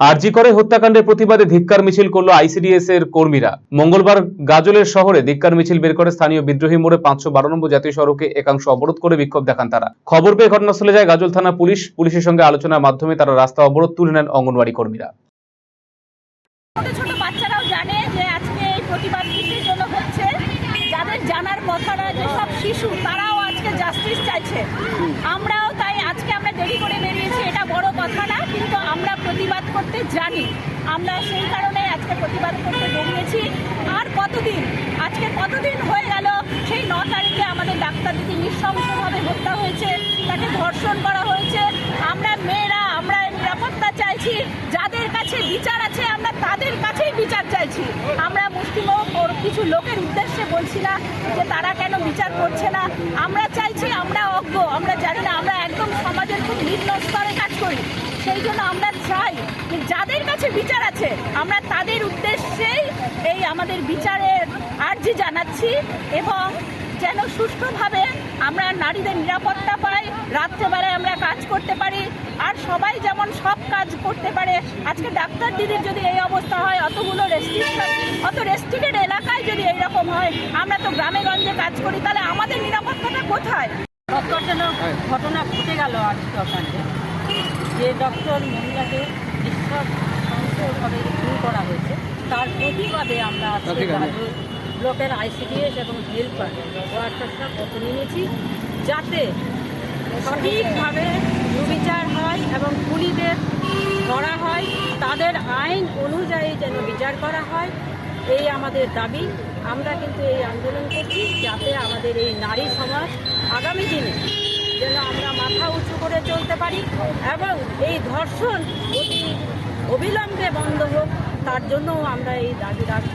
আরজি করে হত্যাকাণ্ডের প্রতিবাদে ধিক্কার মিছিল করল আইসিডিএস এর কর্মীরা। মঙ্গলবার গাজলের শহরে ধিক্কার মিছিল বের করে স্থানীয় বিদ্রোহী মোড়ে পাঁচশো বারো নম্বর জাতীয় সড়কে একাংশ অবরোধ করে বিক্ষোভ দেখান তারা। খবর পেয়ে ঘটনাস্থলে যায় গাজল থানা পুলিশ। পুলিশের সঙ্গে আলোচনার মাধ্যমে তারা রাস্তা অবরোধ তুলে নেন অঙ্গনওয়াড়ি কর্মীরা। জানার কথা না শিশু, তারাও আজকে জাস্টিস চাইছে। আমরাও তাই আজকে আমরা দেরি করে বেরিয়েছি এটা বড় কথা না কিন্তু আমরা প্রতিবাদ করতে জানি। আমরা সেই কারণে আজকে প্রতিবাদ করতে বেরিয়েছি আর কতদিন? আজকে কতদিন হয়ে গেল? সেই ন তারিখে আমাদের ডাক্তার দিদি নৃশংসভাবে হত্যা হয়েছে। তাকে ধর্ষণ করা হয়েছে। আমরা মেয়েরা, আমরা নিরাপত্তা চাইছি। যাদের কাছে বিচার আছে, আমরা তাদের কাছেই বিচার চাইছি। আমরা মুসলিম ও কিছু লোকের উদ্দেশ্যে বলছি না যে তারা কেন বিচার করছে না। আমরা চাইছি আমরা অজ্ঞ। আমরা জানি না, আমরা একদম সমাজের খুব নিম্ন স্তরে কাজ করি। সেই জন্য আমরা বিচার আছে। আমরা তাদের উদ্দেশ্যেই এই আমাদের বিচারের আর্জি জানাচ্ছি এবং যেন সুষ্ঠুভাবে আমরা নারীদের নিরাপত্তা পাই, রাত্রেবেলায় আমরা কাজ করতে পারি, আর সবাই যেমন সব কাজ করতে পারে। আজকে ডাক্তার দিদির যদি এই অবস্থা হয়, অতগুলো রেস্ট্রিকশন অত রেস্ট্রিক্টেড এলাকায় যদি এইরকম হয়, আমরা তো গ্রামে গঞ্জে কাজ করি, তাহলে আমাদের নিরাপত্তাটা কোথায়? ঘটনা ঘটে গেল আজ দোকানে যে ডক্টর মহিলাকে নৃশংসভাবে খুন করা হয়েছে। তার প্রতিবাদে আমরা আজকে ব্লকের আইসিডিএস এবং হেল্পার ওয়ার্কার্সরা পথ নিয়েছি যাতে সঠিকভাবে সুবিচার হয় এবং খুনিদের ধরা হয় তাদের আইন অনুযায়ী যেন বিচার করা হয় এই আমাদের দাবি। আমরা কিন্তু এই আন্দোলন করছি যাতে আমাদের এই নারী সমাজ আগামী দিনে যেন আমরা মাথা উঁচু করে চলতে পারি এবং এই ধর্ষণ অতি অবিলম্বে বন্ধ হোক তার জন্যও আমরা এই দাবি রাখব।